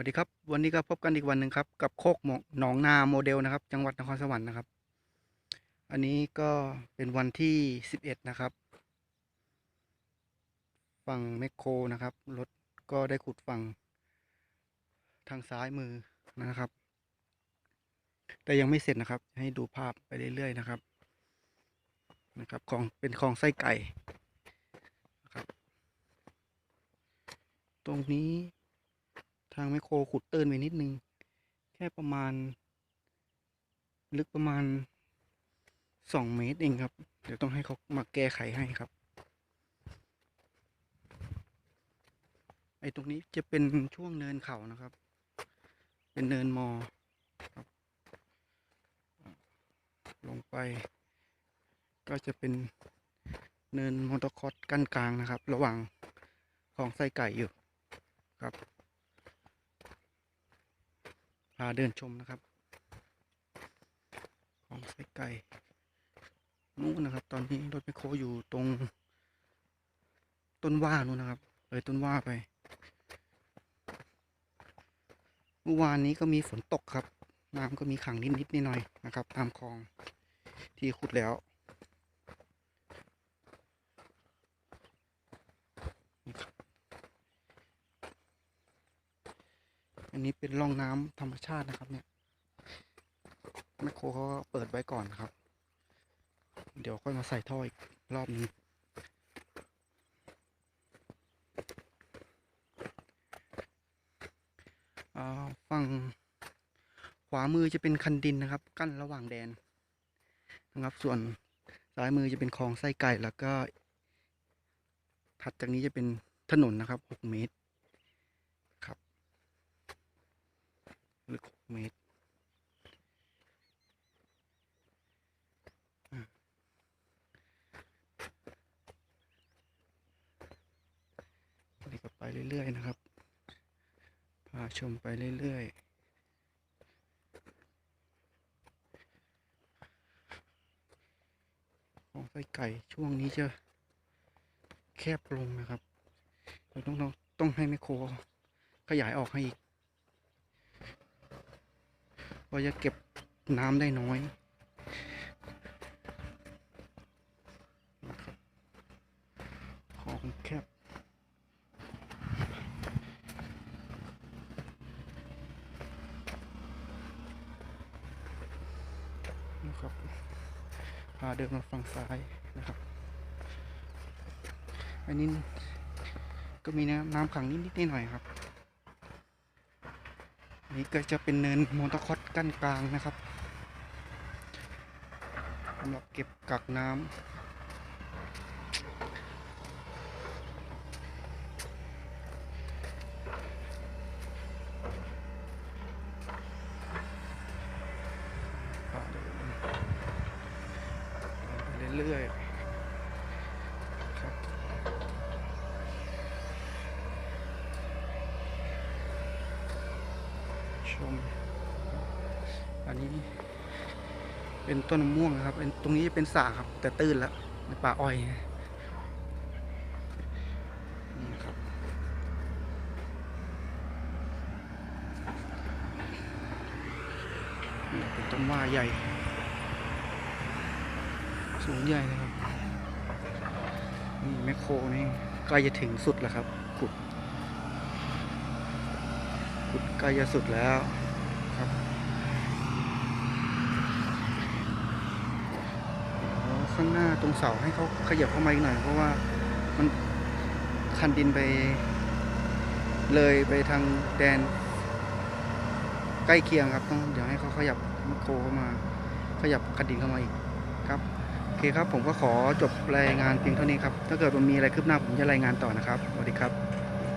วัสดีครับ วันนี้ก็พบกันอีกวันหนึ่งครับ กับโคกหมองหนองนาโมเดลนะครับ จังหวัดนครสวรรค์นะครับ อันนี้ก็เป็นวันที่สิบเอ็ดนะครับ ฝั่งแมคโครนะครับรถก็ได้ขุดฝั่งทางซ้ายมือนะครับ แต่ยังไม่เสร็จนะครับ ให้ดูภาพไปเรื่อยๆนะครับนะครับของเป็นคลองไส้ไก่นะครับ ตรงนี้างแมโครขุดตื้นไปนิดนึง แค่ประมาณ ลึกประมาณสองเมตรเองครับ เดี๋ยวต้องให้เขามาแก้ไขให้ครับ ไอ้ตรงนี้จะเป็นช่วงเนินเขานะครับ เป็นเนินมอครับ ลงไป ก็จะเป็นเนินมอเตอร์คอร์สกั้นกลางนะครับ ระหว่างของไส้ไก่อยู่ครับาเดินชมนะครับ ของไส้ไก่นู้นนะครับ ตอนนี้รถไมโครอยู่ตรง ต้นว่านู้นนะครับเลยต้นว่าไปเมื่อวานนี้ก็มีฝนตกครับ น้ำก็มีขังนิดนิดนิดหน่อยนะครับ ตามคลองที่ขุดแล้วนี่ครับ อันนี้เป็นร่องน้ำธรรมชาตินะครับ เนี่ยแมคโครเขาเปิดไว้ก่อนครับ เดี๋ยวค่อยมาใส่ท่ออีกรอบนึงอ่าฝั่งขวามือจะเป็นคันดินนะครับ กั้นระหว่างแดนนะครับ ส่วนซ้ายมือจะเป็นคลองไส้ไก่แล้วก็ ถัดจากนี้จะเป็นถนนนะครับหกเมตร ครับ ลึกเมตรนี่ก็ไปเรื่อย ๆ นะครับ พาชมไปเรื่อย ๆของไส้ไก่ช่วงนี้จะแคบลงนะครับเราต้องต้องต้องให้แมคโครขยายออกให้อีก ว่าจะเก็บน้ำได้น้อยนะครับของแคบนะครับพาเดินมาฝั่งซ้ายนะครับ อันนี้ก็มีน้ำน้ำขังนิดๆหน่อยครับ นี่ก็จะเป็นเนินมอเตอร์คอสกั้นกลางนะครับสำหรับเก็บกักน้ำไปเรื่อยๆครับ ช ม อันนี้ เป็นต้นม่วงครับเป็นตรงนี้จะเป็นสระครับ แต่ตื้นแล้วในป่าอ้อยนี่ครับเป็นต้นว่าใหญ่ สูงใหญ่เลยครับ นี่แมคโครนี่ใกล้จะถึงสุดแล้วครับขุด ใกล้จะสุดแล้วครับข้างหน้าตรงเสาให้เขาขยับเข้ามาอีกหน่อย เพราะว่ามันคันดินไป เลยไปทางแดน ใกล้เคียงครับต้องเดี๋ยวให้เขาขยับมคโครเข้ามา ขยับคันดินเข้ามาอีกครับโอเคครับผมก็ขอจบรายงานเพียงเท่านี้ครับ ถ้าเกิดมันมีอะไรคืบหน้าผมจะรายงานต่อนะครับสวัสดีครับ